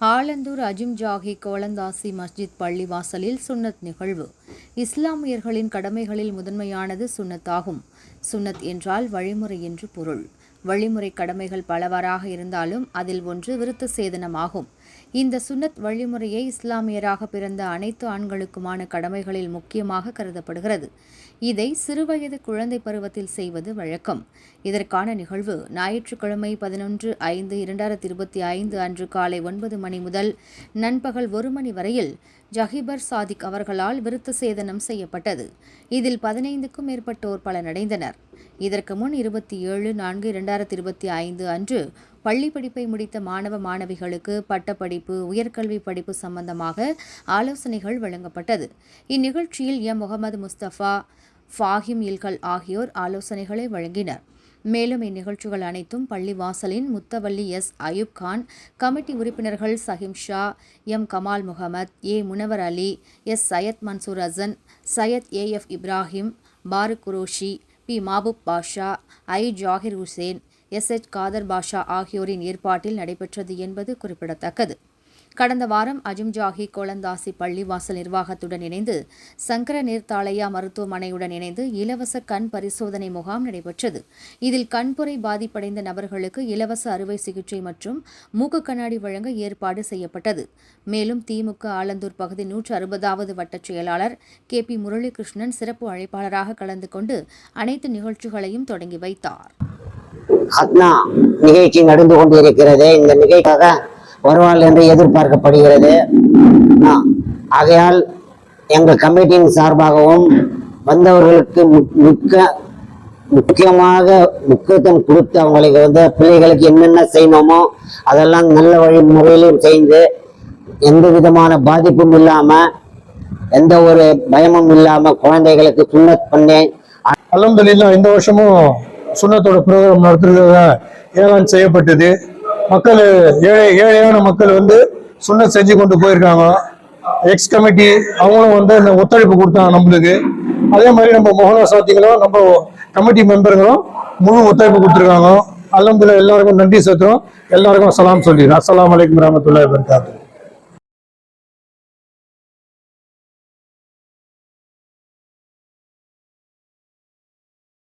ஆலந்தூர் அஜிம் ஜாகி கோலந்தாசி மஸ்ஜித் பள்ளிவாசலில் சுன்னத் நிகழ்வு. இஸ்லாமியர்களின் கடமைகளில் முதன்மையானது சுன்னத்தாகும். சுன்னத் என்றால் வழிமுறை என்று பொருள். வழிமுறை கடமைகள் பலவாறாக இருந்தாலும் அதில் ஒன்று விருத்த சேதனமாகும். இந்த சுன்னத் வழிமுறையை இஸ்லாமியராக பிறந்த அனைத்து ஆண்களுக்குமான கடமைகளில் முக்கியமாக கருதப்படுகிறது. இதை சிறுவயது குழந்தை பருவத்தில் செய்வது வழக்கம். இதற்கான நிகழ்வு ஞாயிற்றுக்கிழமை பதினொன்று ஐந்து இரண்டாயிரத்தி இருபத்தி ஐந்து அன்று காலை ஒன்பது மணி முதல் நண்பகல் ஒரு மணி வரையில் ஜஹிபர் சாதிக் அவர்களால் விருத்த சேதனம் செய்யப்பட்டது. இதில் பதினைந்துக்கும் மேற்பட்டோர் பலனடைந்தனர். இதற்கு முன் இருபத்தி ஏழு நான்கு இரண்டாயிரத்தி இருபத்தி ஐந்து அன்று பள்ளி படிப்பை முடித்த மாணவ மாணவிகளுக்கு பட்டப்படிப்பு உயர்கல்வி படிப்பு சம்பந்தமாக ஆலோசனைகள் வழங்கப்பட்டது. இந்நிகழ்ச்சியில் எம். முகமது முஸ்தபா ஃபாஹிம் இல்கல் ஆகியோர் ஆலோசனைகளை வழங்கினர். மேலும் இந்நிகழ்ச்சிகள் அனைத்தும் பள்ளி வாசலின் முத்தவல்லி எஸ். அயூப் கான் கமிட்டி உறுப்பினர்கள் Sahim Shah M. Kamal Mohammed A. Munavar Ali S. Syed Mansoor Asan Syed A. F. Ibrahim Farooq Qureshi P. Mahboob Basha I. Zakir Hussain S H Khader Basha ஆகியோரின் ஏற்பாட்டில் நடைபெற்றது என்பது குறிப்பிடத்தக்கது. கடந்த வாரம் அஜும்ஜாகி கோலந்தாசி பள்ளிவாசல் நிர்வாகத்துடன் இணைந்து சங்கர நீர்த்தாளையா மருத்துவமனையுடன் இணைந்து இலவச கண் பரிசோதனை முகாம் நடைபெற்றது. இதில் கண்புரை பாதிப்படைந்த நபர்களுக்கு இலவச அறுவை சிகிச்சை மற்றும் மூக்கு கண்ணாடி வழங்க ஏற்பாடு செய்யப்பட்டது. மேலும் திமுக ஆலந்தூர் பகுதி நூற்று அறுபதாவது வட்டச் செயலாளர் கே. பி. முரளிகிருஷ்ணன் சிறப்பு அழைப்பாளராக கலந்து கொண்டு அனைத்து நிகழ்ச்சிகளையும் தொடங்கி வைத்தார். ஹத்னா நிகழ்ச்சி நடந்து கொண்டிருக்கிறது. இந்த நிகழ்ச்சியாக வருவாள் என்று எதிர்பார்க்கப்படுகிறது. ஆகையால் எங்கள் கமிட்டியின் சார்பாகவும் வந்தவர்களுக்கு மிக்க முக்கியமாக முக்கியத்துவம் கொடுத்து அவங்களுக்கு வந்து பிள்ளைகளுக்கு என்னென்ன செய்யணுமோ அதெல்லாம் நல்ல வழி முறையிலும் செய்து எந்த விதமான பாதிப்பும் இல்லாமல் எந்த ஒரு பயமும் இல்லாமல் குழந்தைகளுக்கு சுண்ணத் பண்ணேன். அல்ஹம்துலில்லாஹ் இந்த வருஷமும் சுண்ணத்தோட ப்ரோக்ராம் நடத்துறதுல ஏலான் செய்யப்பட்டது. மக்கள் ஏழை ஏழையான மக்கள் வந்து சுண்ணத் செஞ்சு கொண்டு போயிருக்காங்க. எக்ஸ் கமிட்டி அவங்களும் வந்து இந்த ஒத்துழைப்பு கொடுத்தாங்க நம்மளுக்கு. அதே மாதிரி நம்ம மோகனா சாத்திகளும் நம்ம கமிட்டி மெம்பருங்களும் முழு ஒத்துழைப்பு கொடுத்துருக்காங்க. அல்ஹம்துலில்லாஹ் எல்லாருக்கும் நன்றி செலுத்துறோம். எல்லாருக்கும் சலாம் சொல்லிடுறோம் அஸ்லாம் வலைக்கம் வரஹ்மத்துல்லாஹி வபரகாத்துஹு.